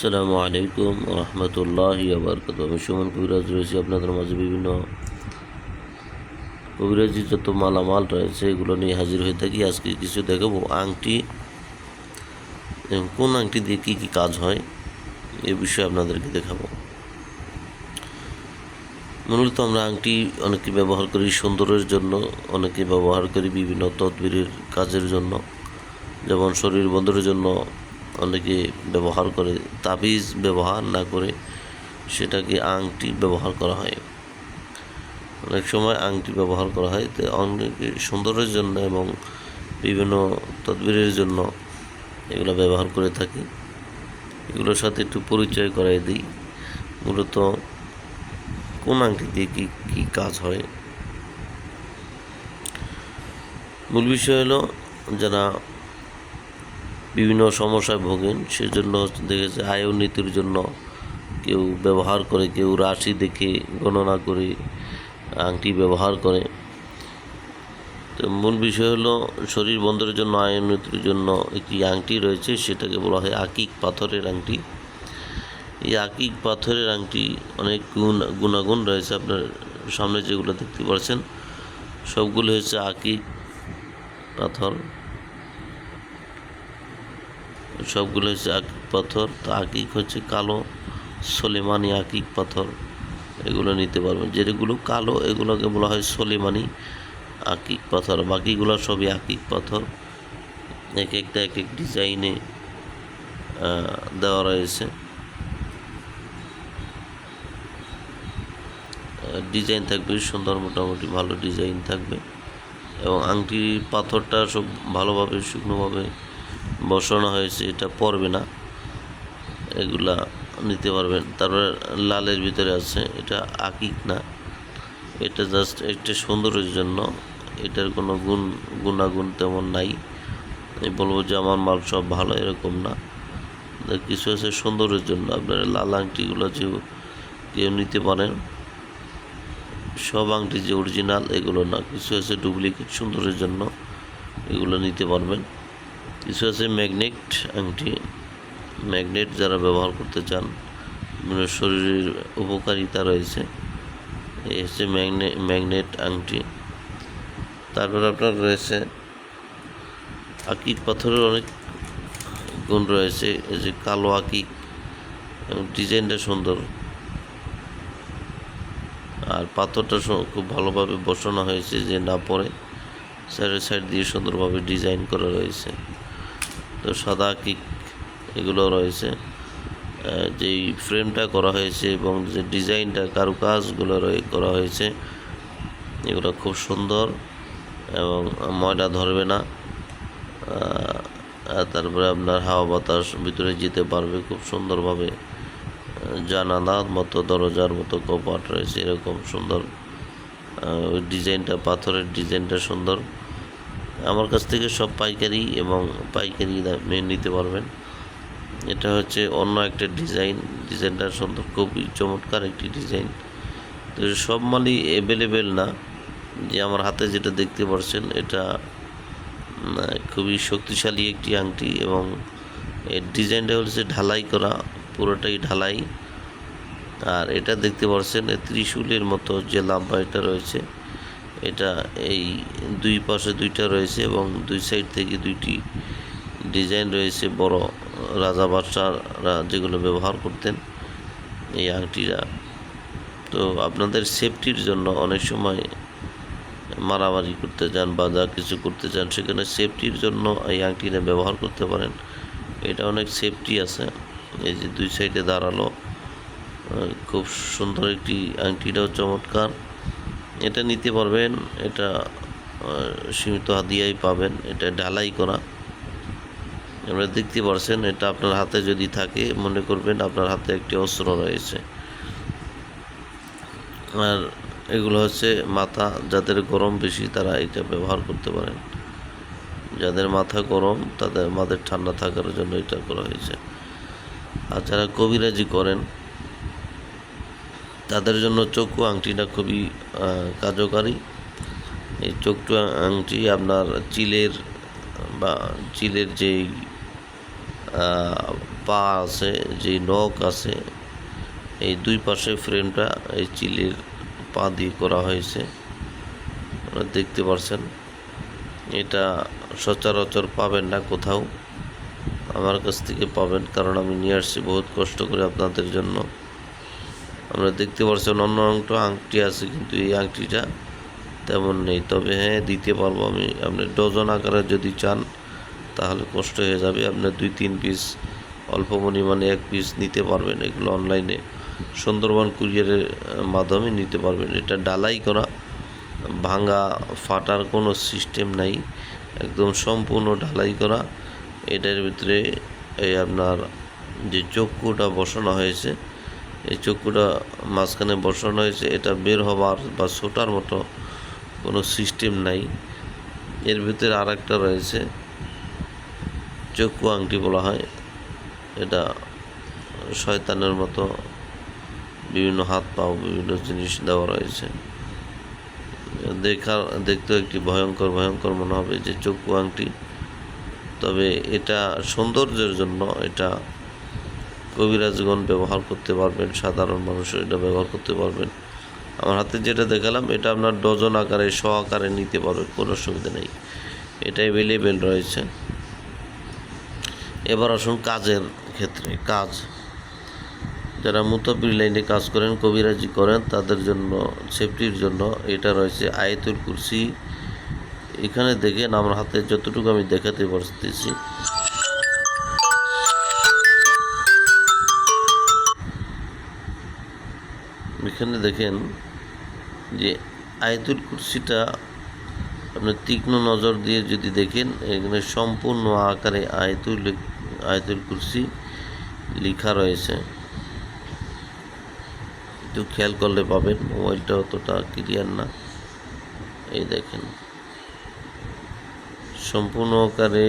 আসসালামু আলাইকুম রহমতুল্লাহ আমি সুমন, কবিরাজ রয়েছি আপনাদের মাঝে বিভিন্ন কবিরাজি যত মালামাল রয়েছে, এগুলো নিয়ে হাজির হয়ে থাকি। আজকে কিছু দেখাবো, আংটি কোন আংটি দিয়ে কী কী কাজ হয়, এ বিষয়ে আপনাদেরকে দেখাবো। মূলত আমরা আংটি অনেকে ব্যবহার করি সুন্দরের জন্য, অনেকে ব্যবহার করি বিভিন্ন তদবিরের কাজের জন্য, যেমন শরীর বন্ধের জন্য অনেকে ব্যবহার করে, তাবিজ ব্যবহার না করে সেটাকে আংটি ব্যবহার করা হয়। অনেক সময় আংটি ব্যবহার করা হয়। তো অনেকে সৌন্দর্যের জন্য এবং বিভিন্ন তদবিরের জন্য এগুলো ব্যবহার করে থাকি। এগুলোর সাথে একটু পরিচয় করাই দিই। মূলত কোন আংটি দিয়ে কী কী কাজ হয়? মূল বিষয় হলো যারা বিভিন্ন সমস্যায় ভোগেন, সেজন্য দেখেছে আয় উন্নতির জন্য কেউ ব্যবহার করে, কেউ রাশি দেখে গণনা করে, আংটি ব্যবহার করে। তো মূল বিষয় হলো শরীর বন্ধের জন্য, আয় উন্নতির জন্য একটি আংটি রয়েছে, সেটাকে বলা হয় আকিক পাথরের আংটি। এই আকিক পাথরের আংটি অনেক গুণ, গুণাগুণ রয়েছে, আপনার সামনে যেগুলো দেখতে পাচ্ছেন, সবগুলো হচ্ছে আকিক পাথর। সবগুলো হচ্ছে আকিক পাথর। তো আকিক হচ্ছে কালো, সলেমানি আকিক পাথর। এগুলো নিতে পারবেন। যেগুলো কালো, এগুলোকে বলা হয় সলেমানি আকিক পাথর। বাকিগুলো সবই আকিক পাথর। এক একটা, এক এক ডিজাইনে দেওয়া রয়েছে। ডিজাইন থাকবে সুন্দর, মোটামুটি ভালো ডিজাইন থাকবে। এবং আংটির পাথরটা সব ভালোভাবে, শুকনোভাবে বসানো হয়েছে, এটা পড়বে না। এগুলা নিতে পারবেন। তারপরে লালের ভিতরে আছে, এটা আকিক না। এটা জাস্ট একটা সৌন্দর্যের জন্য। এটার কোনো গুণ, গুণাগুণ তেমন নাই। আমি বলব যে আমার মাল সব ভালো, এরকম না। কিছু আছে সৌন্দর্যের জন্য। আপনারা লাল আংটিগুলো যে কেউ নিতে পারেন, সব আংটি যে অরিজিনাল এগুলো না। কিছু আছে ডুপ্লিকেট সুন্দরের জন্য, এগুলো নিতে পারবেন। কিছু আছে ম্যাগনেট আংটি, ম্যাগনেট যারা ব্যবহার করতে চান বিভিন্ন শরীরের উপকারিতা রয়েছে, এই হচ্ছে ম্যাগনে, ম্যাগনেট আংটি। তারপর আপনার রয়েছে আকিক পাথরের অনেক গুণ রয়েছে, এই যে কালো আকিক ডিজাইনটা সুন্দর। আর পাথরটা খুব ভালোভাবে বসানো হয়েছে যে না পড়ে সাইডের সাইড দিয়ে সুন্দরভাবে ডিজাইন করা রয়েছে। তো সাদা কিক এগুলো রয়েছে যেই ফ্রেমটা করা হয়েছে এবং যে ডিজাইনটা কারুকাজগুলো করা হয়েছে, এগুলো খুব সুন্দর এবং ময়লা ধরবে না তারপরে আপনার হাওয়া বাতাস ভিতরে যেতে পারবে খুব সুন্দরভাবে জানালার মতো, দরজার মতো কপাট রয়েছে, এরকম সুন্দর ডিজাইনটা, পাথরের ডিজাইনটা সুন্দর। আমার কাছ থেকে সব পাইকারি এবং পাইকারি দামে নিতে পারবেন। এটা হচ্ছে অন্য একটা ডিজাইন। ডিজাইনটা সুন্দর, খুবই চমৎকার একটি ডিজাইন। তো সব মালই অ্যাভেলেবেল না। যে আমার হাতে যেটা দেখতে পাচ্ছেন এটা খুবই শক্তিশালী একটি আংটি এবং এর ডিজাইনটা হচ্ছে ঢালাই করা, পুরোটাই ঢালাই। আর এটা দেখতে পাচ্ছেন ত্রিশূলের মতো যে লাম্বা এটা রয়েছে এটা এই দুই পাশে দুইটা রয়েছে এবং দুই সাইড থেকে দুইটি ডিজাইন রয়েছে বড় রাজা বাদশাহরা যেগুলো ব্যবহার করতেন এই আংটিরা। তো আপনাদের সেফটির জন্য অনেক সময় মারামারি করতে চান বা যা কিছু করতে চান সেখানে সেফটির জন্য এই আংটিটা ব্যবহার করতে পারেন। এটা অনেক সেফটি আছে। এই যে দুই সাইডে দাঁড়াল। খুব সুন্দর একটি আংটিটাও চমৎকার। এটা নিতে পারবেন, এটা সীমিত হাদিয়াই পাবেন, এটা ঢালাই করা। আপনারা দেখতে পারছেন, এটা আপনার হাতে যদি থাকে, মনে করবেন আপনার হাতে একটি অস্ত্র রয়েছে। আর এগুলো হচ্ছে মাথা, যাদের গরম বেশি তারা এটা ব্যবহার করতে পারেন। যাদের মাথা গরম, তাদের মাথায় ঠান্ডা থাকার জন্য এটা করা হয়েছে। আর যারা কবিরাজি করেন তাদের জন্য চক্ষু আংটিটা খুবই কার্যকারী। এই চক্ষু আংটি আপনার চিলের বা চিলের যেই পা আছে যে নখ আছে, এই দুই পাশে ফ্রেমটা এই চিলের পা দিয়ে করা হয়েছে। দেখতে পারছেন। এটা সচরাচর পাবেন না কোথাও। আমার কাছ থেকে পাবেন, কারণ আমি নিয়ে আসছি, বহুত কষ্ট করে আপনাদের জন্য। আমরা দেখতে পাচ্ছেন অন্য অংটা আংটি আছে কিন্তু এই আংটিটা তেমন নেই। তবে হ্যাঁ দিতে পারব আমি। আপনি ডজন আকারে যদি চান, তাহলে কষ্ট হয়ে যাবে। আপনার দুই, তিন পিস অল্প পরিমাণে এক পিস নিতে পারবেন। এগুলো অনলাইনে সুন্দরবন কুরিয়ারের মাধ্যমে নিতে পারবেন। এটা ডালাই করা, ভাঙা, ফাটার কোনো সিস্টেম নাই। একদম সম্পূর্ণ ঢালাই করা। এটার ভিতরে এই আপনার যে চক্ষুটা বসানো হয়েছে এই চক্ষুটা মাঝখানে বসানো হয়েছে। এটা বের হবার বা ছোটার মতো কোনো সিস্টেম নাই। এর ভিতরে আর একটা রয়েছে, চক্ষু আংটি বলা হয়। এটা শয়তানের মতো বিভিন্ন হাত পাও, বিভিন্ন জিনিস দেওয়া রয়েছে। দেখার দেখতেও একটি ভয়ঙ্কর ভয়ঙ্কর মনে হবে যে চক্ষু আংটি। তবে এটা সৌন্দর্যের জন্য এটা কবিরাজগণ ব্যবহার করতে পারবেন, সাধারণ মানুষও এটা ব্যবহার করতে পারবেন। আমার হাতে যেটা দেখালাম, এটা আপনার ডজন আকারে, শ আকারে নিতে পারবেন, কোনো অসুবিধা নেই। এটা অ্যাভেলেবেল রয়েছে। এবার আসুন কাজের ক্ষেত্রে, কাজ। যারা মুতাবির লাইনে কাজ করেন, কবিরাজি করেন, তাদের জন্য সেফটির জন্য এটা রয়েছে আয়তুল কুরসি। এখানে দেখেন, আমার হাতে যতটুকু আমি দেখাতে পারতেছি এখানে দেখেন যে আয়তুল কুরসিটা আপনি তীক্ষ্ণ নজর দিয়ে যদি দেখেন, এখানে সম্পূর্ণ আকারে আয়তুল আয়তুল কুরসি লেখা রয়েছে। একটু খেয়াল করলে পাবেন, মোবাইলটা অতটা ক্লিয়ার না। এই দেখেন, সম্পূর্ণ আকারে,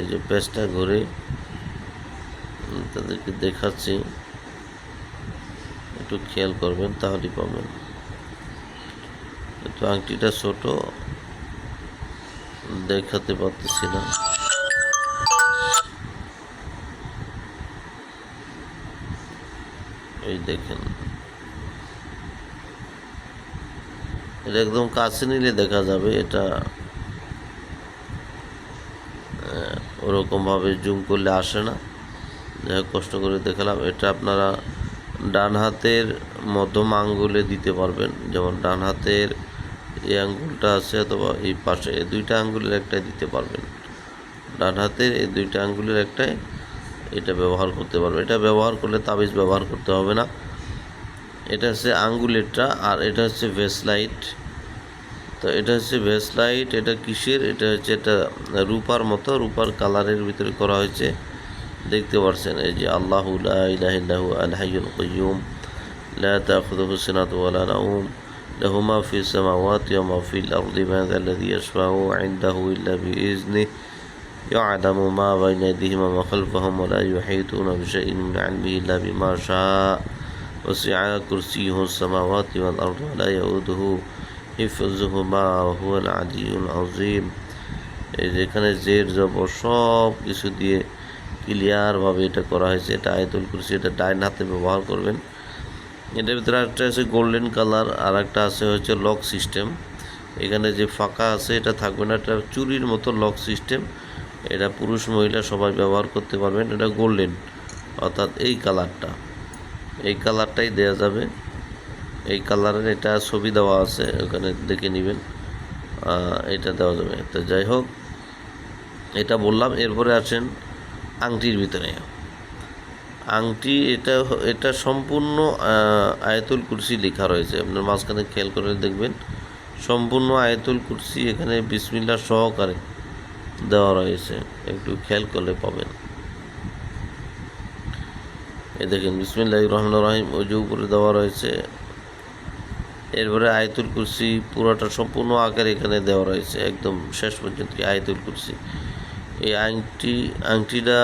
এই যে পেজটা ঘুরে তাদেরকে দেখাচ্ছি। একটু খেয়াল করবেন, তাহলেই পাবেন। একটু আংটিটা ছোট, দেখাতে পারতেছি না। এই দেখেন। এটা একদম কাছে নিলে দেখা যাবে, এটা ওরকমভাবে জুম করলে আসে না। যাই কষ্ট করে দেখালাম। এটা আপনারা ডান হাতের মধ্যম আঙ্গুলে দিতে পারবেন। যেমন ডান হাতের এই আঙ্গুলটা আছে অথবা এই পাশে এই দুইটা আঙ্গুলের একটাই দিতে পারবেন। ডান হাতের এই দুইটা আঙ্গুলের একটাই এটা ব্যবহার করতে পারবেন। এটা ব্যবহার করলে তাবিজ ব্যবহার করতে হবে না। এটা হচ্ছে আঙ্গুলেরটা আর এটা হচ্ছে ভেসলাইট। তো এটা হচ্ছে ভেসলাইট, এটা কিসের? এটা হচ্ছে এটা রূপার মতো, রূপার কালারের ভিতরে করা হয়েছে। দেখতে পাচ্ছেন এই যে আল্লাহ লা ইলাহা ইল্লাহু আল হাইয়ুল কাইয়্যুম লা তাখুযুহু সিনাতুন ওয়া লা নাওম লাহু মা ফিস সামাওয়াতি ওয়া মা ফিল আরদি মা যাল্লাযী ইয়াশফাউ ইনদাহু ইল্লা বিইজনিহি يعلم ما بين أيديهم وما خلفهم ولا يحيطون بشيء من علمه إلا بما شاء وسع كرسيه السماوات والأرض ولا يؤوده حفظهما وهو العلي العظيم এই যেখানে জের জবর সব কিছু দিয়ে ক্লিয়ারভাবে এটা করা হয়েছে, এটা আয়তুল কুরসি, এটা ডাইন হাতে ব্যবহার করবেন। এটার ভিতরে একটা আছে গোল্ডেন কালার আর একটা আছে হচ্ছে লক সিস্টেম। এখানে যে ফাঁকা আছে, এটা থাকবে না, এটা চুরির মতো লক সিস্টেম। এটা পুরুষ মহিলা সবাই ব্যবহার করতে পারবেন, এটা গোল্ডেন, অর্থাৎ এই কালারটা। এই কালারটাই দেয়া যাবে। এই কালারের এটা ছবি দেওয়া আছে, ওখানে দেখে নেবেন। এটা দেওয়া যাবে। তো যাই হোক, এটা বললাম, এরপরে আছেন আংটির ভিতরে। আংটি এটা এটা সম্পূর্ণ আয়াতুল কুরসি লেখা রয়েছে। আপনার মাঝখানে খেয়াল করে দেখবেন, সম্পূর্ণ আয়াতুল কুরসি এখানে বিসমিল্লা সহকারে দেওয়া রয়েছে। একটু খেয়াল করলে পাবেন। এ দেখেন বিসমিল্লাহ রহমান রহিম ওই যে উপরে দেওয়া রয়েছে। এরপরে আয়তুল কুরসি পুরোটা সম্পূর্ণ আকারে এখানে দেওয়া রয়েছে। একদম শেষ পর্যন্ত আয়তুল কুরসি। এই আংটি, আংটিটা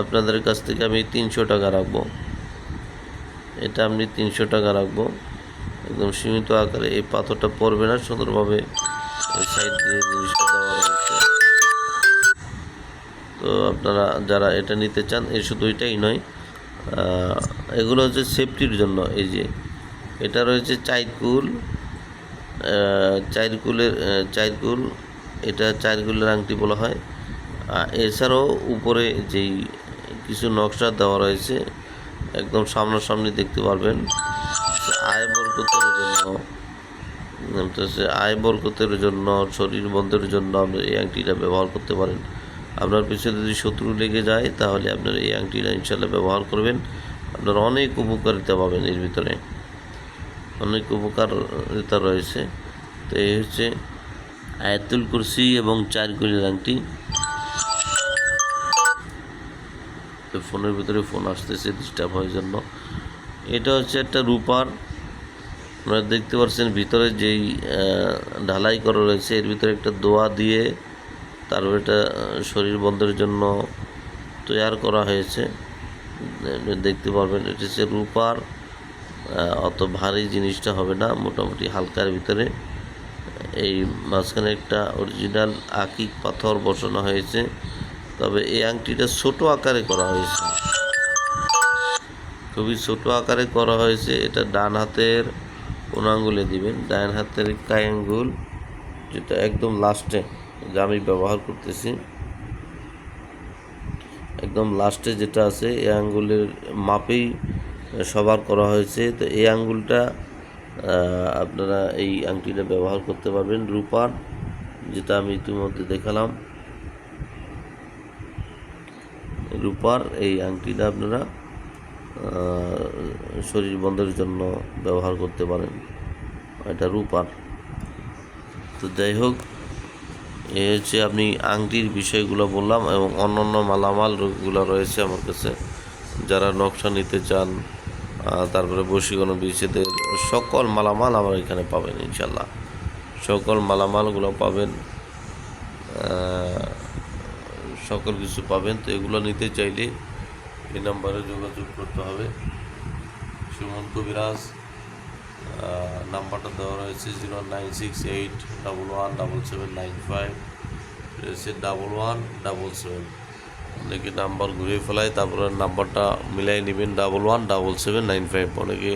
আপনাদের কাছ থেকে আমি তিনশো টাকা রাখব। এটা আপনি তিনশো টাকা রাখব। একদম সীমিত আকারে। এই পাথরটা পড়বে না, সুন্দরভাবে তো আপনারা যারা এটা নিতে চান এই শুধু এটাই নয় এগুলো হচ্ছে সেফটির জন্য। এই যে এটা রয়েছে চাইকুল চাইরকুলের চাইরকুল, এটা চাইরকুলের আংটি বলা হয়। এছাড়াও উপরে যেই কিছু নকশা দেওয়া রয়েছে, একদম সামনাসামনি দেখতে পারবেন। আয় বরকতের জন্য আয় বরকতের জন্য, শরীর বন্ধের জন্য আপনি এই আংটিটা ব্যবহার করতে পারেন। আপনার পিছনে যদি শত্রু লেগে যায়, তাহলে আপনার এই আংটিটা ইনশাল্লাহ ব্যবহার করবেন। আপনার অনেক উপকারিতা পাবেন এর ভিতরে। অনেক উপকারিতা রয়েছে। তো এই হচ্ছে আয়াতুল কুরসি এবং চার কুলির আংটি। ফোনের ভিতরে ফোন আসতেছে ডিস্টার্ব হওয়ার জন্য। এটা হচ্ছে একটা রূপার। আপনারা দেখতে পাচ্ছেন ভিতরে যেই ঢালাই করা রয়েছে, এর ভিতরে একটা দোয়া দিয়ে তারপর এটা শরীর বন্ধের জন্য তৈয়ার করা হয়েছে। দেখতে পারবেন, এটা হচ্ছে রূপার অত ভারী জিনিসটা হবে না, মোটামুটি হালকার ভিতরে। এই মাঝখানে একটা অরিজিনাল আকিক পাথর বসানো হয়েছে। তবে এই আংটিটা ছোট আকারে করা হয়েছে। খুবই ছোট আকারে করা হয়েছে। এটা ডান হাতের কোন আঙ্গুলে দিবেন, ডান হাতের কাই আঙ্গুল যেটা একদম লাস্টে যা আমি ব্যবহার করতেছি। একদম লাস্টে যেটা আছে, এই আঙ্গুলের মাপেই সবার করা হয়েছে। তো এই আঙ্গুলটা আপনারা এই আংটিটা ব্যবহার করতে পারবেন রূপার, যেটা আমি ইতিমধ্যে দেখালাম। রূপার এই আংটিটা আপনারা শরীর বন্ধের জন্য ব্যবহার করতে পারেন। এটা রূপার। তো যাই হোক, এ হচ্ছে আপনি আংটির বিষয়গুলো বললাম এবং অন্যান্য মালামালগুলো রয়েছে আমার কাছে। যারা নকশা নিতে চান তারপরে বশীকরণ বিচ্ছেদের সকল মালামাল আমার এখানে পাবেন ইনশাল্লাহ সকল মালামালগুলো পাবেন সকল কিছু পাবেন, তো এগুলো নিতে চাইলে এই নাম্বারে যোগাযোগ করতে হবে। সুমন কবিরাজ নাম্বারটা দেওয়া রয়েছে zero nine six eight double one double seven nine five. রয়েছে ডাবল ওয়ান ডাবল সেভেন। অনেকে নাম্বার ঘুরে ফেলায়, তারপরে নাম্বারটা মিলাই নেবেন, double one double seven nine five. অনেকে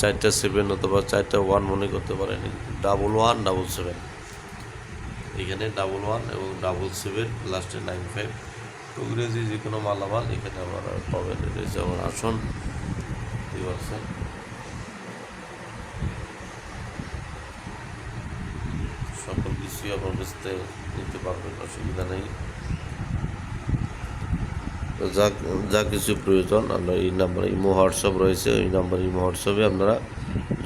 চারটা সেভেন অথবা চারটা ওয়ান মনে করতে পারেন ডাবল ওয়ান ডাবল সেভেন। এখানে ডাবল ওয়ান এবং ডাবল সেভেন লাস্টে নাইন ফাইভ ইংরেজি যে কোনো মালামাল এখানে আমার পাবেন। হচ্ছে আমার আসন। বুঝতে পারছেন সকল কিছুই আমার কাছ নিতে পারবেন, অসুবিধা নেই। যা যা কিছু প্রয়োজন আপনার এই নাম্বারে ইমো, হোয়াটসঅ্যাপ রয়েছে, ওই নাম্বার ইমো, হোয়াটসঅ্যাপে আপনারা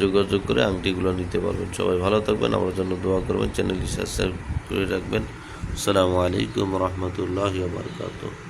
যোগাযোগ করে আংটিগুলো নিতে পারবেন। সবাই ভালো থাকবেন, আমার জন্য দোয়া করবেন। চ্যানেলটি সাবস্ক্রাইব করে রাখবেন আসসালামু আলাইকুম রহমতুল্লাহ বারকাতুহ